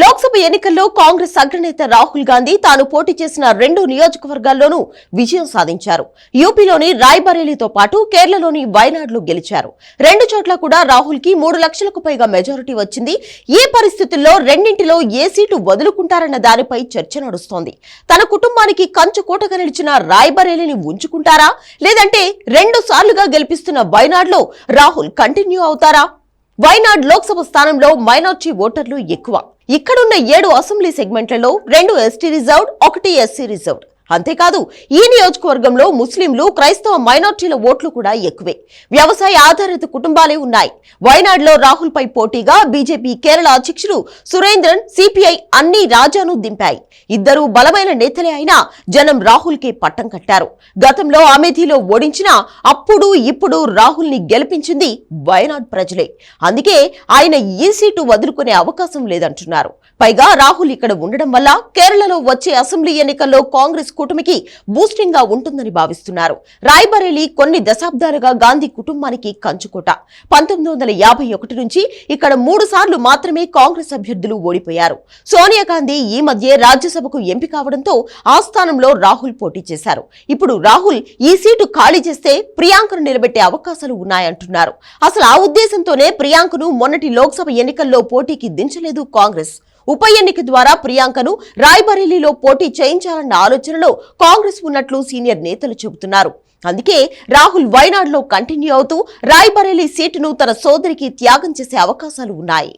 లోక్సభ ఎన్నికల్లో కాంగ్రెస్ అగ్రనేత రాహుల్ గాంధీ తాను పోటీ చేసిన రెండు నియోజకవర్గాల్లోనూ విజయం సాధించారు. యూపీలోని రాయ్బరేలీతో పాటు కేరళలోని వయనాడ్లో గెలిచారు. రెండు చోట్ల కూడా రాహుల్కి మూడు లక్షలకు పైగా మెజారిటీ వచ్చింది. ఈ పరిస్థితుల్లో రెండింటిలో ఏ సీటు వదులుకుంటారన్న దానిపై చర్చ నడుస్తోంది. తన కుటుంబానికి కంచుకోటగా నిలిచిన రాయ్బరేలీని ఉంచుకుంటారా? లేదంటే రెండు సార్లుగా గెలిపిస్తున్న వయనాడ్లో రాహుల్ కంటిన్యూ అవుతారా? వైనాడ్ లోక్సభ స్థానంలో మైనార్టీ ఓటర్లు ఎక్కువ. ఇక్కడున్న ఏడు అసెంబ్లీ సెగ్మెంట్లలో రెండు ఎస్టీ రిజర్వ్డ్ ఒకటి ఎస్సీ రిజర్వ్డ్. అంతేకాదు ఈ నియోజకవర్గంలో ముస్లింలు క్రైస్తవ మైనార్టీల ఓట్లు కూడా ఎక్కువే. వ్యవసాయ ఆధారిత కుటుంబాలే ఉన్నాయి. వైనాడ్లో రాహుల్ పై పోటీగా బీజేపీ కేరళ అధ్యక్షుడు సురేంద్రన్ సిపిఐ అన్ని రాజాను దింపాయి. ఇద్దరు బలమైన నేతలే అయినా జనం రాహుల్ కే పట్టం కట్టారు. గతంలో అమేథీలో ఓడించిన అప్పుడు ఇప్పుడు రాహుల్ని గెలిపించింది వయనాడ్ ప్రజలే. అందుకే ఆయన ఈ సీటు వదులుకునే అవకాశం లేదంటున్నారు. పైగా రాహుల్ ఇక్కడ ఉండడం వల్ల కేరళలో వచ్చే అసెంబ్లీ ఎన్నికల్లో కాంగ్రెస్ కూటమికి బూస్టింగ్గా ఉంటుందని భావిస్తున్నారు. రాయ్బరేలీ కొన్ని దశాబ్దాలుగా గాంధీ కుటుంబానికి కంచుకోట. పంతొమ్మిది వందల యాభై ఒకటి నుంచి ఇక్కడ మూడు సార్లు మాత్రమే కాంగ్రెస్ అభ్యర్థులు ఓడిపోయారు. సోనియా గాంధీ ఈ మధ్య రాజ్యసభకు ఎంపిక కావడంతో ఆ స్థానంలో రాహుల్ పోటీ చేశారు. ఇప్పుడు రాహుల్ ఈ సీటు ఖాళీ చేస్తే ప్రియాంకను నిలబెట్టే అవకాశాలు ఉన్నాయంటున్నారు. అసలు ఆ ఉద్దేశంతోనే ప్రియాంకను మొన్నటి లోక్సభ ఎన్నికల్లో పోటీకి దించలేదు కాంగ్రెస్. ఉప ఎన్నిక ద్వారా ప్రియాంకను రాయ్బరేలీలో పోటీ చేయించాలన్న ఆలోచనలో కాంగ్రెస్ ఉన్నట్లు సీనియర్ నేతలు చెబుతున్నారు. అందుకే రాహుల్ వైనాడ్లో కంటిన్యూ అవుతూ రాయ్బరేలీ సీటును తన సోదరికి త్యాగం చేసే అవకాశాలు ఉన్నాయి.